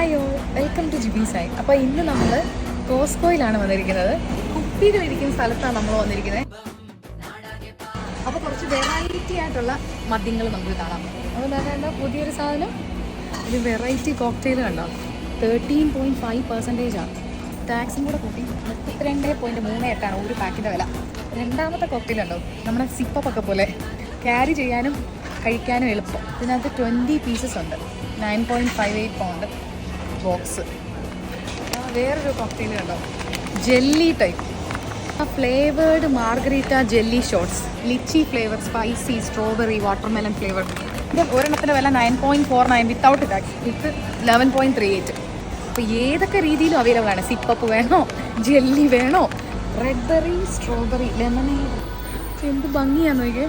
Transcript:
Hi welcome to GB Sai അപ്പോൾ ഇന്ന് നമ്മൾ കോസ്കോയിലാണ് വന്നിരിക്കുന്നത്. കുപ്പികൾ ഇരിക്കുന്ന സ്ഥലത്താണ് നമ്മൾ വന്നിരിക്കുന്നത്. അപ്പോൾ കുറച്ച് വെറൈറ്റി ആയിട്ടുള്ള മദ്യങ്ങൾ നമുക്ക് കാണാം. അപ്പോൾ എന്താ പുതിയൊരു സാധനം. ഒരു വെറൈറ്റി കോക്ടെയിൽ കണ്ടോ? തേർട്ടീൻ പോയിന്റ് ഫൈവ് പെർസെന്റേജ് ആണ്. ടാക്സും കൂടെ കൂട്ടി മുപ്പത്തിരണ്ട് പോയിന്റ് മൂന്ന് എട്ടാണ് ഒരു പാക്കിന്റെ വില. രണ്ടാമത്തെ കോക്ടെയിൽ ഉണ്ടോ നമ്മുടെ സിപ്പപ്പൊക്കെ പോലെ. ക്യാരി ചെയ്യാനും കഴിക്കാനും എളുപ്പം. ഇതിനകത്ത് ട്വന്റി പീസസ് ഉണ്ട്. Nine point five eight pound box. വേറൊരു കോക്ടെയിൽ കണ്ടോ? Jelly type flavoured margarita jelly shots lychee flavour spicy strawberry watermelon flavour ഇത് ഒരെണ്ണത്തിന്റെ വില nine point four nine without tax with eleven point three eight അപ്പോൾ ഏതൊക്കെ രീതിയിലും available ആണ്? Sip up വേണോ? ജെല്ലി വേണോ? റെഡ് ബെറി സ്ട്രോബെറി ലെമണേഡ് എന്ത് ഭംഗിയാന്ന് നോക്കിയേ.